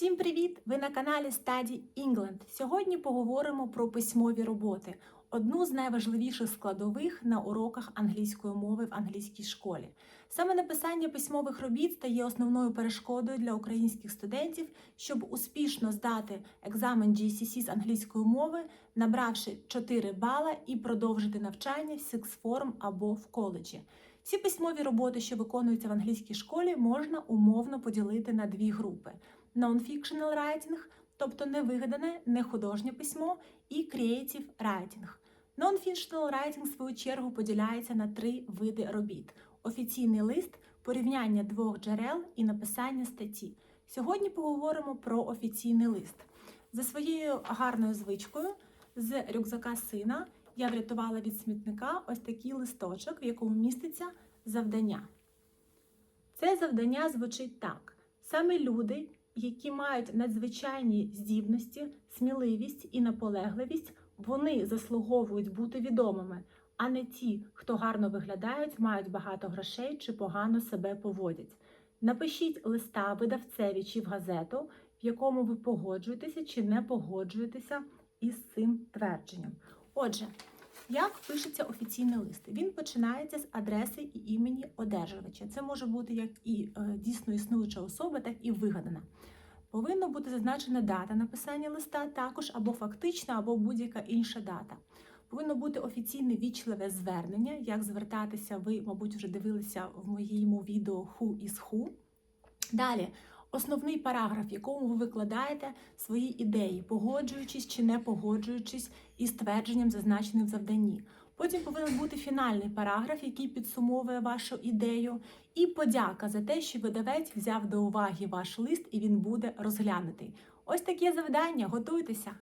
Всім привіт! Ви на каналі Study England. Сьогодні поговоримо про письмові роботи, одну з найважливіших складових на уроках англійської мови в англійській школі. Саме написання письмових робіт стає основною перешкодою для українських студентів, щоб успішно здати екзамен GCSE з англійської мови, набравши 4 бала і продовжити навчання в Sixth або в коледжі. Ці письмові роботи, що виконуються в англійській школі, можна умовно поділити на дві групи: non-fictional writing, тобто невигадане, не художнє письмо, і creative writing. Non-fictional writing, в свою чергу, поділяється на три види робіт: офіційний лист, порівняння двох джерел і написання статті. Сьогодні поговоримо про офіційний лист. За своєю гарною звичкою з рюкзака сина я врятувала від смітника ось такий листочок, в якому міститься завдання. Це завдання звучить так: саме люди, які мають надзвичайні здібності, сміливість і наполегливість, вони заслуговують бути відомими, а не ті, хто гарно виглядають, мають багато грошей чи погано себе поводять. Напишіть листа видавцеві чи в газету, в якому ви погоджуєтеся чи не погоджуєтеся із цим твердженням. Отже, як пишеться офіційний лист? Він починається з адреси і імені одержувача. Це може бути як і е, дійсно існуюча особа, так і вигадана. Повинна бути зазначена дата написання листа, також або фактична, або будь-яка інша дата. Повинно бути офіційне вічливе звернення, як звертатися, ви, мабуть, вже дивилися в моєму відео Who is Who. Далі, основний параграф, в якому ви викладаєте свої ідеї, погоджуючись чи не погоджуючись із твердженням, зазначеним в завданні. Потім повинен бути фінальний параграф, який підсумовує вашу ідею, і подяка за те, що видавець взяв до уваги ваш лист і він буде розглянутий. Ось таке завдання. Готуйтеся!